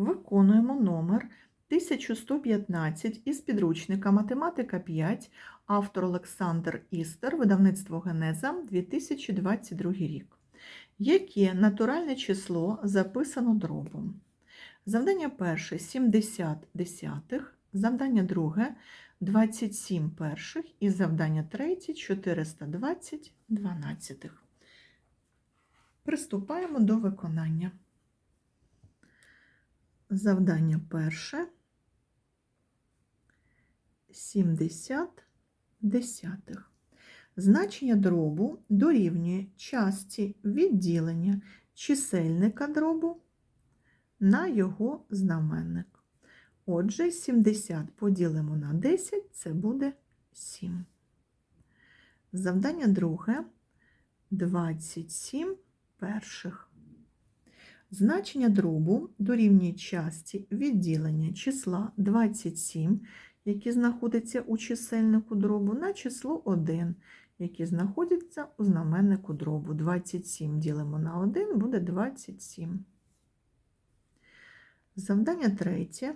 Виконуємо номер 1115 із підручника Математика 5, автор Олександр Істер, видавництво Генеза, 2022 рік. Яке натуральне число записано дробом? Завдання перше 70 десятих, завдання друге 27 перших і завдання третє 420 дванадцятих. Приступаємо до виконання. Завдання перше 70 десятих. Значення дробу дорівнює часті відділення чисельника дробу на його знаменник. Отже, 70 поділимо на 10, це буде 7. Завдання друге 27 перших. Значення дробу дорівнює часті відділення числа 27, яке знаходиться у чисельнику дробу, на число 1, яке знаходиться у знаменнику дробу. 27 ділимо на 1, буде 27. Завдання третє.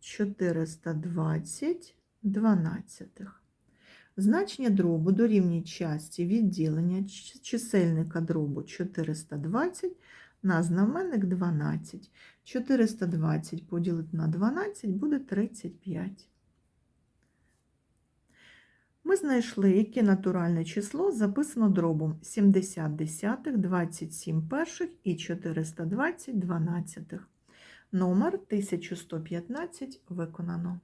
420 дванадцятих. Значення дробу дорівнює часті відділення чисельника дробу 420 на знаменник 12. 420 поділити на 12 буде 35. Ми знайшли, яке натуральне число записано дробом 70 десятих, 27 перших і 420 дванадцятих. Номер 1115 виконано.